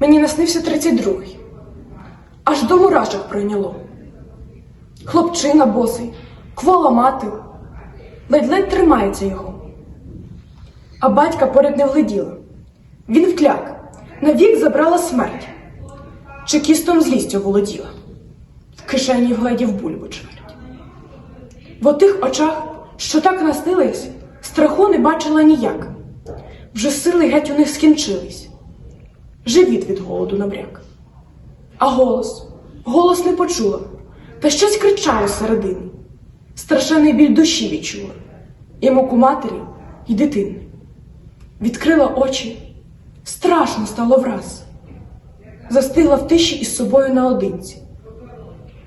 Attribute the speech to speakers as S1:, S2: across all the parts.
S1: Мені наснився 32-й. Аж до мурашок пройняло. Хлопчина босий, квола мати, ледь-ледь тримається його. А батька поряд не вгледіла. Він вкляк, навік забрала смерть. Чекістом злістю володіла. В кишені вгледів бульбу чверть. В отих очах, що так наснились, страху не бачила ніяк. Вже сили геть у них скінчились. Живіт від голоду набряк. А голос, голос не почула, та щось кричало середини. Страшенний біль душі відчула, і муку матері й дитини. Відкрила очі, страшно стало враз. Застигла в тиші із собою наодинці.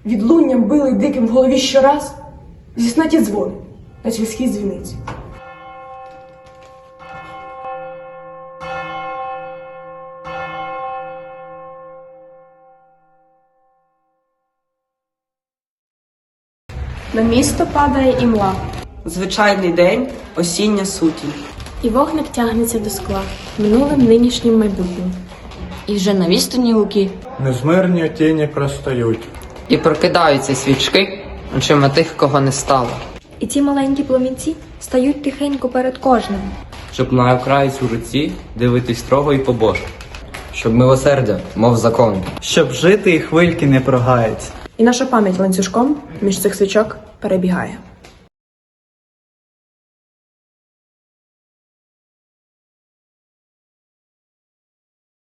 S1: Відлунням били диким в голові щораз зіснаті дзвони на сільській дзвіниці.
S2: На місто падає імла,
S3: Звичайний день, осіння сутінь.
S2: і вогник тягнеться до скла минулим нинішнім майбутнім.
S4: І вже на відстані луки,
S5: Незмирні тіні простають.
S6: І прокидаються свічки очима тих, кого не стало.
S7: І ці маленькі пломінці стають тихенько перед кожним.
S8: щоб на окраїць у руці дивитись строго і побожно. Щоб милосердя, мов закон.
S9: Щоб жити і хвильки не прогаяться.
S1: І наша пам'ять ланцюжком між цих свічок перебігає.